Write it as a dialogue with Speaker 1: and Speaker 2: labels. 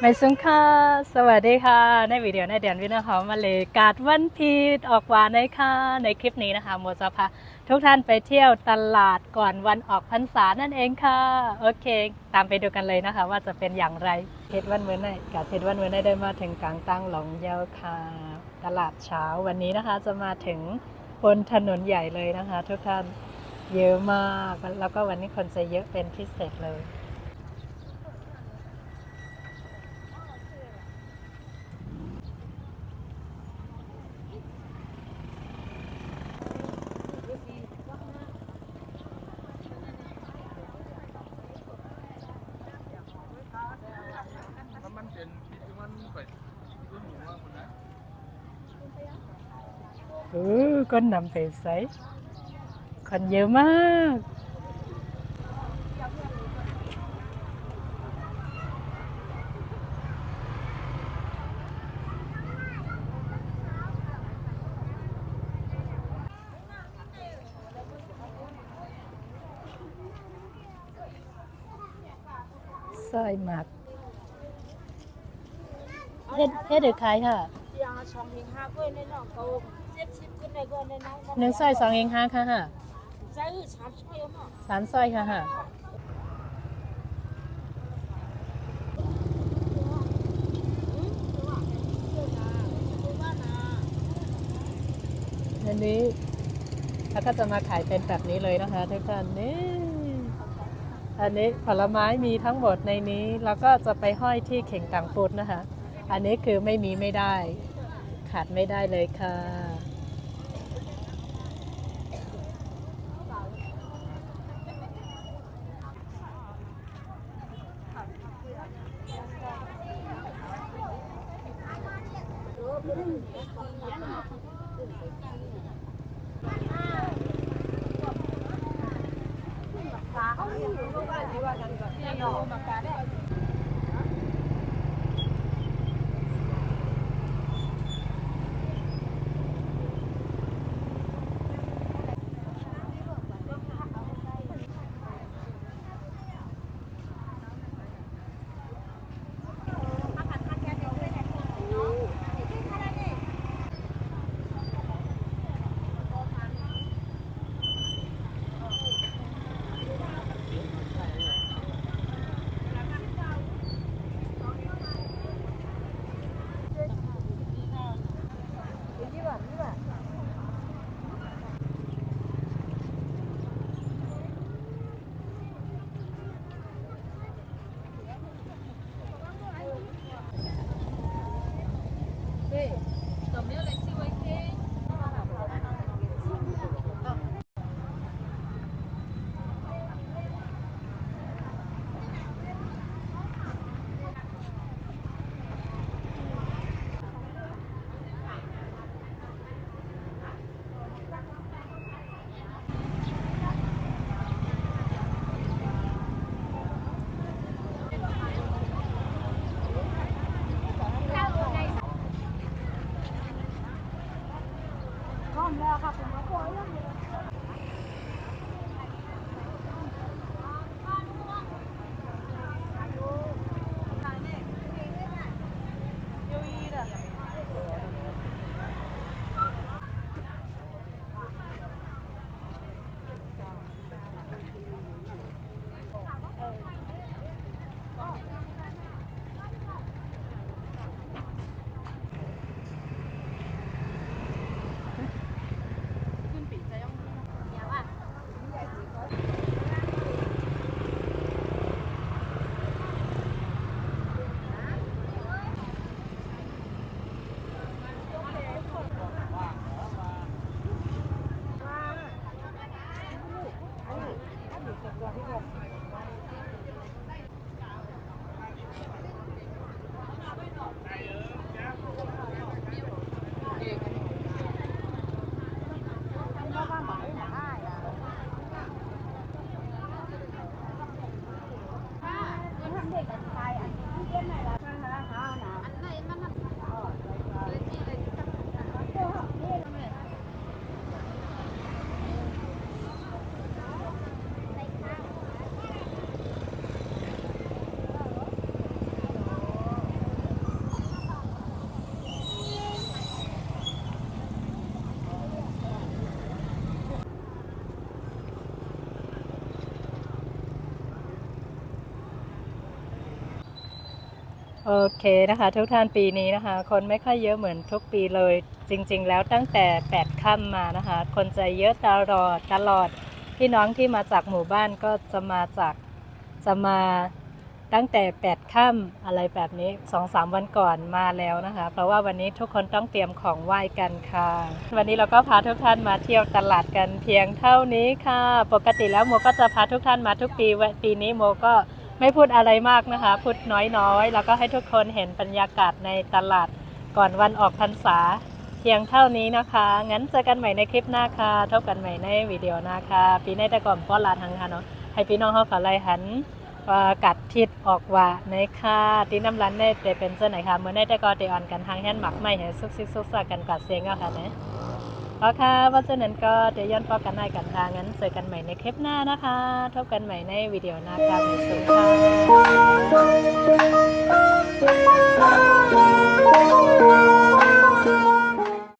Speaker 1: ไม่สุงค่ะ สวัสดีค่ะ ในวิดีโอในเดือนวินาหอมมาเลยกาดวันพีดออกวานเลยค่ะ ในคลิปนี้นะคะโมจะพาทุกท่านไปเที่ยวตลาดก่อนวันออกพรรษานั่นเองค่ะ โอเค ตามไปดูกันเลยนะคะ ว่าจะเป็นอย่างไรเทศวันเมื่อไหร่กาดเทศวันเมื่อไหร่ได้มาถึงกลางตั้งหลงเยาค่ะ ตลาดเช้าวันนี้นะคะ จะมาถึงบนถนนใหญ่เลยนะคะ ทุกท่านเยอะมาก แล้วก็วันนี้คนจะเยอะเป็นพิเศษเลย
Speaker 2: มันมันเป็นคิดว่ามันไปคิดว่าหนูว่าคนนั้น
Speaker 1: เออก้นนำไปใส่คนเยอะมากสร้อยหมักเฮ็ดเฮ็ดเด็กขายค่ะ
Speaker 3: ยังช่องเฮงห้าก้วยในน้องเขา เจ็ดสิบขึ้นในก้วยในน้อง
Speaker 1: หนึ่งสร้อยสองเองห้าค่ะค่ะ
Speaker 3: ใช่สามช่วยเอาเนาะ
Speaker 1: สามสร้อยค่ะค่ะอันนี้แล้วก็จะมาขายเป็นแบบนี้เลยนะคะทุกท่านนี่อันนี้ผลไม้มีทั้งหมดในนี้ แล้วก็จะไปห้อยที่เข่งต่างปุดนะคะ อันนี้คือไม่มีไม่ได้ ขาดไม่ได้เลยค่ะ
Speaker 3: เขาอยู่ต
Speaker 1: ร้ โอเคนะคะทุกท่านปีนี้นะคะ คนไม่ค่อยเยอะเหมือนทุกปีเลย จริงๆ แล้วตั้งแต่ 8ค่ำมานะคะ คนจะเยอะตลอดตลอดพี่น้องที่มาจากหมู่บ้านก็จะมาจากจะมาตั้งแต่8ค่ำอะไรแบบนี้2-3วันก่อนมาแล้วนะคะ เพราะว่าวันนี้ทุกคนต้องเตรียมของไหว้กันค่ะ วันนี้เราก็พาทุกท่านมาเที่ยวตลาดกันเพียงเท่านี้ค่ะ ปกติแล้วโมก็จะพาทุกท่านมาทุกปีวันปีนี้โมก็ ไม่พูดอะไรมากนะคะ พูดน้อยๆ แล้วก็ให้ทุกคนเห็นบรรยากาศในตลาดก่อนวันออกพรรษาเพียงเท่านี้นะคะ งั้นเจอกันใหม่ในคลิปหน้าค่ะพบกันใหม่ในวิดีโอหน้าค่ะ ปีในแต่ก่อนป้อนลาทางค่ะเนาะ ให้พี่น้องเขาขอไล่หันกัดทิศออกว่าในค่ะตีน้ำรันได้แต่เป็นเส้นไหนค่ะเมื่อในแต่ก่อนเดออนกันทางแฮนด์หมักไม่ให้ซุกซิกซุกซากกันกัดเสียงเอาค่ะนะ โอเค่ะว่าเช่นนั้นก็เดี๋ยวย้อนพบกันในกันทางงั้นเจอกันใหม่ในคลิปหน้านะคะทบกันใหม่ในวิดีโอหน้าค่ะสวัสดีค่ะ